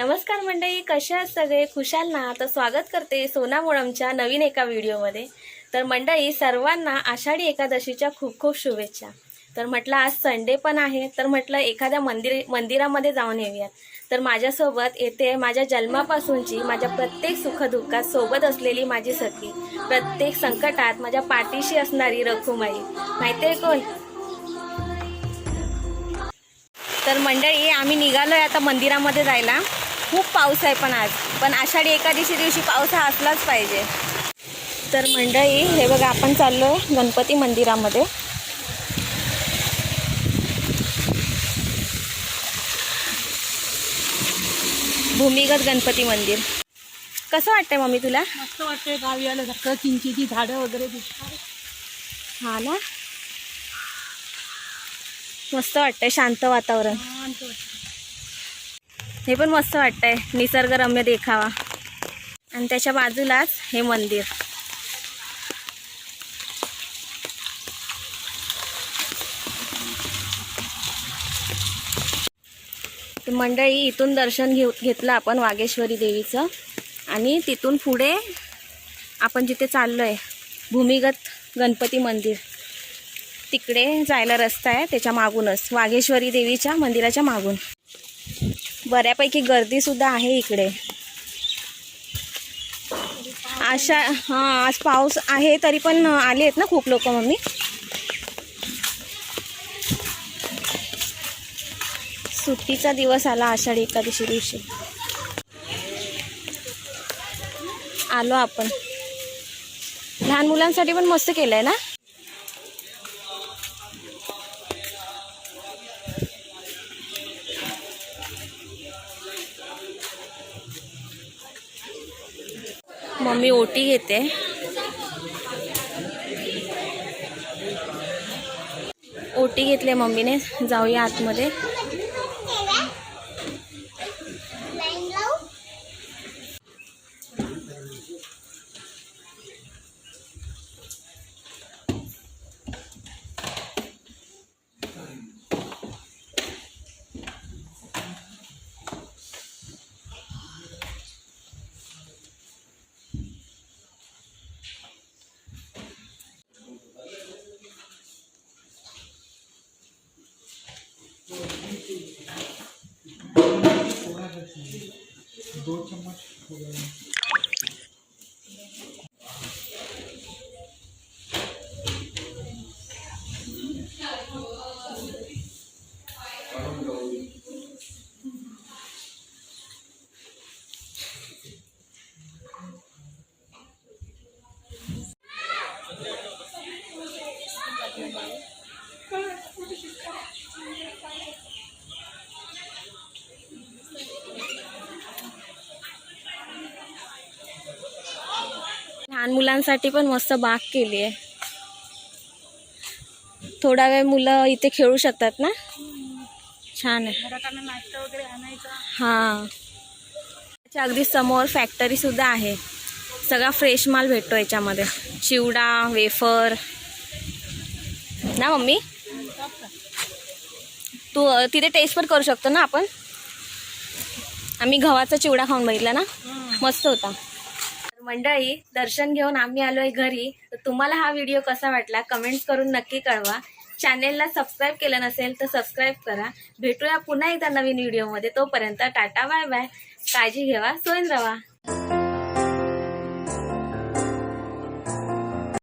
नमस्कार मंडळी कसे आहात सगळे? खुशाल ना? तर स्वागत करते सोना मोळमच्या नवीन एका व्हिडिओमध्ये. तर मंडळी सर्वांना आषाढी एकादशीच्या खूप खूप शुभेच्छा. तर म्हटलं आज संडे पण आहे तर म्हटलं एखाद्या मंदिर मंदिरामध्ये जाऊन येऊयात. तर माझ्यासोबत येते माझ्या जन्मापासूनची माझ्या प्रत्येक सुखदुःखात सोबत असलेली माझी सखी. प्रत्येक संकटात माझ्या पाठीशी असणारी रखुमाई. माहिती आहे कोण? तर मंडळी आम्ही निघालो आहे आता मंदिरामध्ये जायला. खूप पाऊस आहे पण आज. पण आषाढी एकादशी दिवशी पाऊस हा असलाच पाहिजे. तर मंडळी हे बघा आपण चाललोय गणपती मंदिरामध्ये. भूमिगत गणपती मंदिर. कसं वाटतंय मम्मी तुला? मस्त वाटतंय गावी आल्यासारखं चिंचेची झाडं वगैरे दिसतात. हा ना? मस्त वाटतंय शांत वातावरण. शांत वाटतं. हे पण मस्त वाटतंय. निसर्गरम्य देखावा. आणि त्याच्या बाजूलाच हे मंदिर. मंडळी इथून दर्शन घेऊ घेतलं आपण वागेश्वरी देवीचं. आणि तिथून पुढे आपण जिथे चाललो आहे भूमिगत गणपती मंदिर. तिकडे जायला रस्ता आहे त्याच्या मागूनच. वाघेश्वरी देवीच्या मंदिराच्या मागून. बऱ्यापैकी गर्दीसुद्धा आहे इकडे. अशा हां आज पाऊस आहे तरी पण आले आहेत ना खूप लोक मम्मी? सुट्टीचा दिवस आला आषाढी एकादशी दिवशी आलो आपण. लहान मुलांसाठी पण मस्त केलं आहे ना? मम्मी ओटी घेते. ओटी घेतली मम्मीने. जाऊया आतमध्ये. До чемочку. लहान मुलांसाठी पण मस्त बाग केली आहे. थोडा वेळ मुलं इथे खेळू शकतात ना? छान आहे. हां. त्याच्या अगदी समोर फॅक्टरी सुद्धा आहे. सगळा फ्रेश माल भेटतो याच्यामध्ये. चिवडा वेफर ना मम्मी? तू तिथे टेस्ट पण करू शकतो ना आपण? आम्ही गव्हाचा चिवडा खाऊन बघितला ना? मस्त होता. मंडळी दर्शन घेऊन आम्ही आलोय घरी. तर तुम्हाला हा व्हिडिओ कसा वाटला कमेंट्स करून नक्की कळवा. चॅनेलला सबस्क्राईब केलं नसेल तर सबस्क्राईब करा. भेटूया पुन्हा एकदा नवीन व्हिडिओमध्ये तोपर्यंत टाटा बाय बाय काळजी घेवा सोयन रवा.